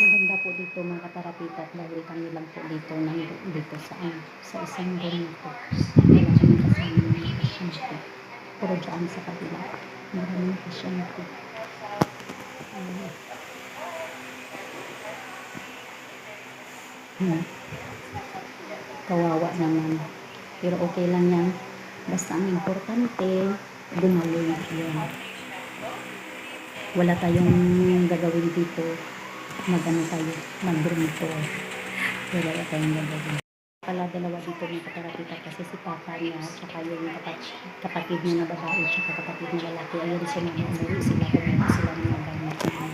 Maganda po dito mga katarapita at dahil kami lang po dito nandito dito sa ano, sa isang room na po. Wala kami kasama ng mga pasyente. Puro dyan sa kabila. Maraming pasyente. Ayun. Hmm. Kawawa naman. Pero okay lang yan. Basta ang importante, gumaling yun. Wala tayong gagawin dito. Magano tayo, mag-room tour. Wala tayong gagawin. Pala dalawa dito ng katarapita kasi si papa niya tsaka yung kapatid, kapatid niya na babae tsaka kapatid niya lalaki. Ayun sila na umuwi sila kumuha sila ng gamit niya.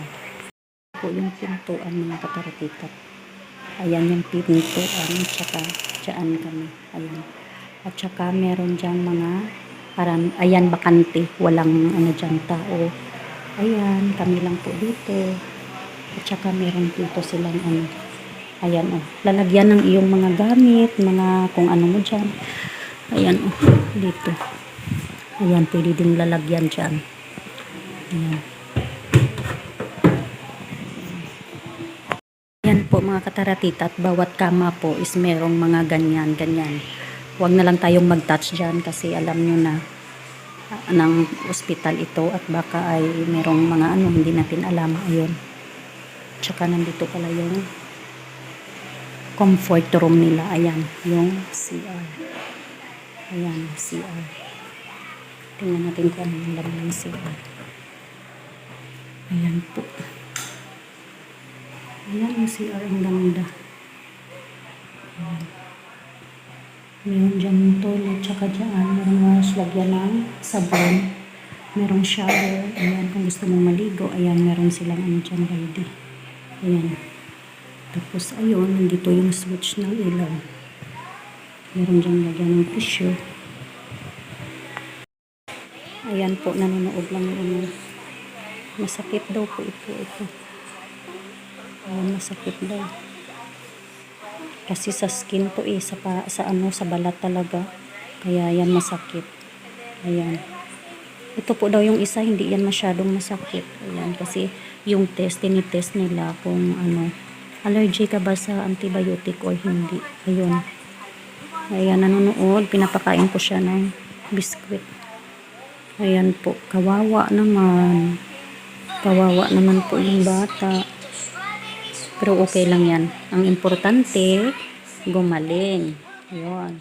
po yung pintuan mga katarapita ayan yung pintuan tsaka dyan kami. Ayan. At tsaka meron dyan mga parang ayan bakante. Walang ano dyan tao. Ayan kami lang po dito at saka meron dito silang ano ayan oh lalagyan ng iyong mga gamit mga kung ano mo dyan ayan oh dito ayan pwede din lalagyan dyan ayan Yan po mga kataratita at bawat kama po is merong mga ganyan, ganyan. Huwag na lang tayong mag-touch dyan kasi alam nyo na ah, ng ospital ito at baka ay merong mga ano hindi natin alam. Ayun. Tsaka nandito pala yung comfort room nila. Ayan, yung CR. Ayan, CR. Tingnan natin kung ano yung laman ng CR. Ayan po. Ayan ang CR ang ganda. Ayan. Meron dyan toilet, tsaka dyan, meron mga lagyan ng sabon. Merong shower. Ayan, kung gusto mong maligo, ayan, meron silang ano dyan ready. Ayan. Tapos, ayun, nandito yung switch ng ilaw. Meron dyan lagyan ng tissue. Ayan po, nanonood lang ano. Masakit daw po ito, ito. Ayan, masakit daw. Kasi sa skin to eh, sa, pa, sa ano, sa balat talaga. Kaya yan masakit. Ayan. Ito po daw yung isa, hindi yan masyadong masakit. Ayan, kasi yung test, tinitest nila kung ano, allergy ka ba sa antibiotic or hindi. Ayun. Ayan, nanonood. Pinapakain ko siya ng biskwit. Ayan po, kawawa naman. Kawawa naman po yung bata. Pero okay lang yan. Ang importante, gumaling. Yun.